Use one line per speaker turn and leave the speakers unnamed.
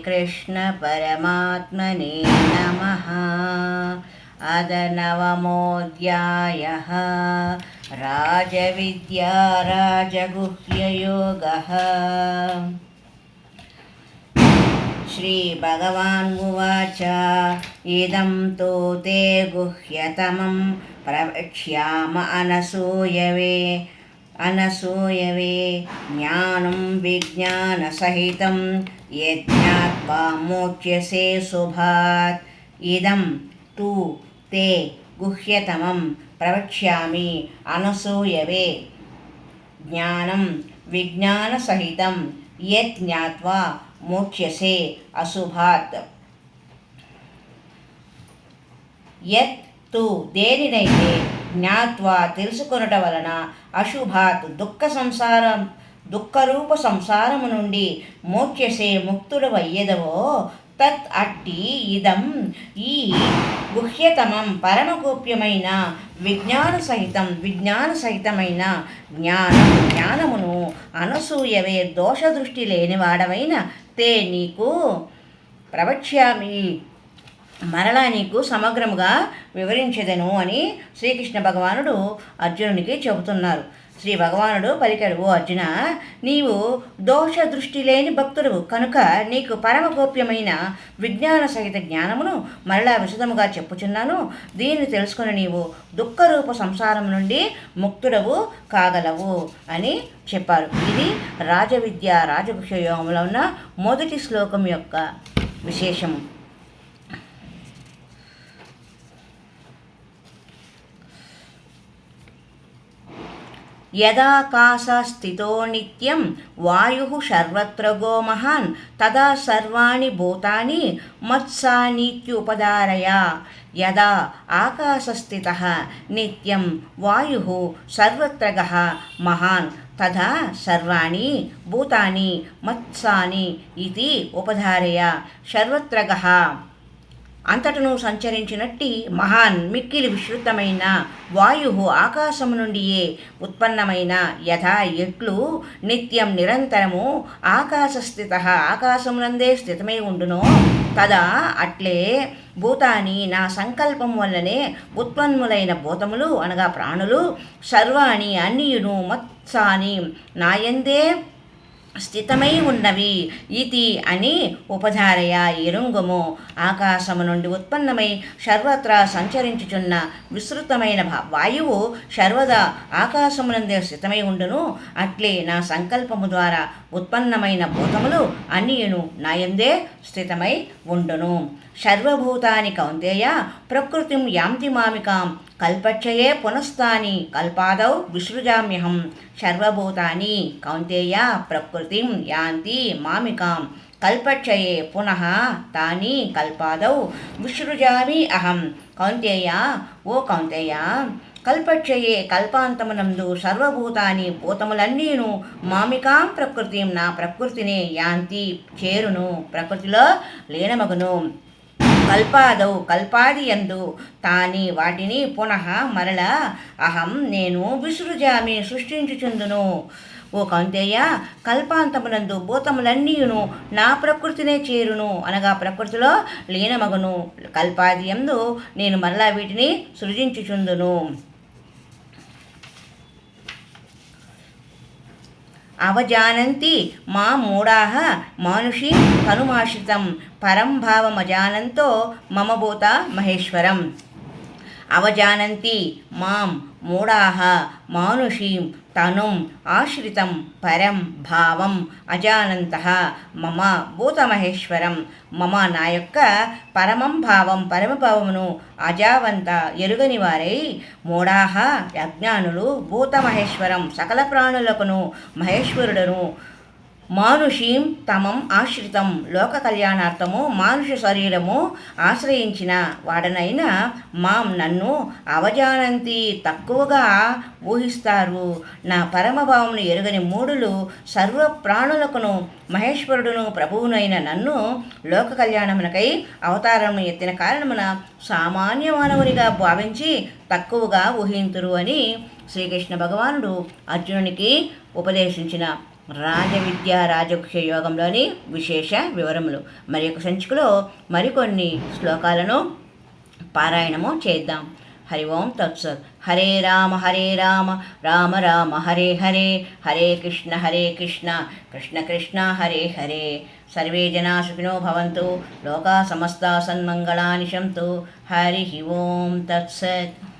श्रीकृष्णपरमात्मने नमः अदनवमोऽध्यायः राजविद्या राजगुह्ययोगः श्रीभगवान् उवाच इदं तु ते गुह्यतमं प्रवक्ष्याम अनसूयवे अनसूयवे ज्ञानं विज्ञानसहितं यज्ञात्वा मोच्यसे शुभात् इदं तु ते गुह्यतमं प्रवक्ष्यामि अनसूयवे ज्ञानं विज्ञानसहितं यत् ज्ञात्वा మోక్ష్యసే అశుభాత్ యత్ తు దేనినైతే జ్ఞాత్వా తెలుసుకొనుట వలన అశుభాత్ దుఃఖ సంసారం దుఃఖరూప సంసారము నుండి మోక్షసే ముక్తుడు అయ్యేదవో తత్ అట్టి ఇదం ఈ గుహ్యతమం పరమగోప్యమైన విజ్ఞాన సహితం విజ్ఞాన సహితమైన జ్ఞానం జ్ఞానమును అనసూయవే దోషదృష్టి లేనివాడవైన తే నీకు ప్రవక్ష్యామి. మరలా నీకు సమగ్రముగా వివరించదను అని శ్రీకృష్ణ భగవానుడు అర్జునునికి చెబుతున్నారు. శ్రీ భగవానుడు పలికాడు ఓ అర్జున నీవు దోష దృష్టి లేని భక్తుడు కనుక నీకు పరమ గోప్యమైన విజ్ఞాన సహిత జ్ఞానమును మరలా విశదముగా చెప్పుచున్నాను. దీన్ని తెలుసుకుని నీవు దుఃఖరూప సంసారం నుండి ముక్తుడవు కాగలవు అని చెప్పారు. ఇది రాజవిద్య రాజగుహ యోగంలో ఉన్న మొదటి శ్లోకం యొక్క విశేషము. యదాకాశస్థితో నిత్యం వాయు సర్వత్ర గో మహాన్ తదా సర్వాణి భూతాని మత్సానీత్యుపదారయ యదా ఆకాశస్థిత నిత్యం వాయు సర్వత్రగ మహాన్ తదా సర్వాణి భూతాని మత్సాని ఇది ఉపధారయ. సర్వత్రగ అంతటను సంచరించినట్టి మహాన్ మిక్కిలి విస్తృతమైన వాయు ఆకాశము నుండియే ఉత్పన్నమైన యథా ఎట్లు నిత్యం నిరంతరము ఆకాశస్థిత ఆకాశమునందే స్థితమై ఉండునో. తదా అట్లే భూతాని నా సంకల్పం వల్లనే ఉత్పన్నులైన భూతములు అనగా ప్రాణులు సర్వాణి అన్నియును మత్సాని నాయందే స్థితమై ఉన్నవి ఇతి అని ఉపధారయ ఇరుంగము ఆకాశము నుండి ఉత్పన్నమై సర్వత్రా సంచరించుచున్న విస్తృతమైన వాయువు సర్వదా ఆకాశమునందే స్థితమై ఉండును అట్లే నా సంకల్పము ద్వారా ఉత్పన్నమైన భూతములు అన్నియును నాయందే స్థితమై ఉండును సర్వభూతాని కౌందేయ ప్రకృతిం యాంతి మామికాం కల్పచ్చయే పునస్తాని కల్పాదౌ విసృజామ్యహం సర్వభూతాని కౌంతేయ ప్రకృతిం యాంతి మామికాం కల్పచ్చయే పునః తాని కల్పాదౌ విసృజామి అహం కౌంతేయ ఓ కౌంతేయ కల్పక్షయే కల్పాంతమునందు సర్వభూతాని భూతములన్నీను మామికాం ప్రకృతిం నా ప్రకృతిని యాంతి చేరును ప్రకృతిలో లీనమగును. కల్పాదౌ కల్పాది ఎందు తాని వాటిని పునః మరల అహం నేను విసృజామి సృష్టించుచుందును. ఓ కౌంతేయ కల్పాంతమునందు భూతములన్నీయును నా ప్రకృతినే చేరును అనగా ప్రకృతిలో లీనమగును. కల్పాది ఎందు నేను మరలా వీటిని సృజించుచుందును. అవజానంతి మా మూఢాహ మానుషి తనుమాశ్రితం. పరం భావమజానంతో మమభూత మహేశ్వరం. అవజానంతి మాం మూఢాహ మానుషీం తనుం ఆశ్రితం పరం భావం అజానంత మమ భూతమహేశ్వరం. మమ నా యొక్క పరమం భావం పరమభావమును అజావంత ఎరుగని వారై మూఢాహ అజ్ఞానులు భూతమహేశ్వరం సకల ప్రాణులకును మహేశ్వరుడను మానుషీం తమం ఆశ్రితం. లోక కళ్యాణార్థము మానుష శరీరము ఆశ్రయించిన వాడనైనా మాం నన్ను అవజానంతి తక్కువగా ఊహిస్తారు. నా పరమభావమును ఎరుగని మూడులు సర్వ ప్రాణులకును మహేశ్వరుడును ప్రభువునైన నన్ను లోక కళ్యాణమునకై అవతారమును ఎత్తిన కారణమున సామాన్య మానవునిగా భావించి తక్కువగా ఊహింతురు అని శ్రీకృష్ణ భగవానుడు అర్జునునికి ఉపదేశించిన. రాజవిద్య రాజగుహ్య యోగంలోని విశేష వివరములు. మరి యొక్క సంచికలో మరికొన్ని శ్లోకాలను పారాయణము చేద్దాం. హరి ఓం తత్సత్ హరే రామ హరే రామ. రామ రామ హరే హరే. హరే కృష్ణ హరే కృష్ణ. కృష్ణ కృష్ణ హరే హరే. సర్వే జనా సుఖినో భవంతు. లోకా సమస్తా సన్మంగళాని శంతు హరి ఓం తత్సత్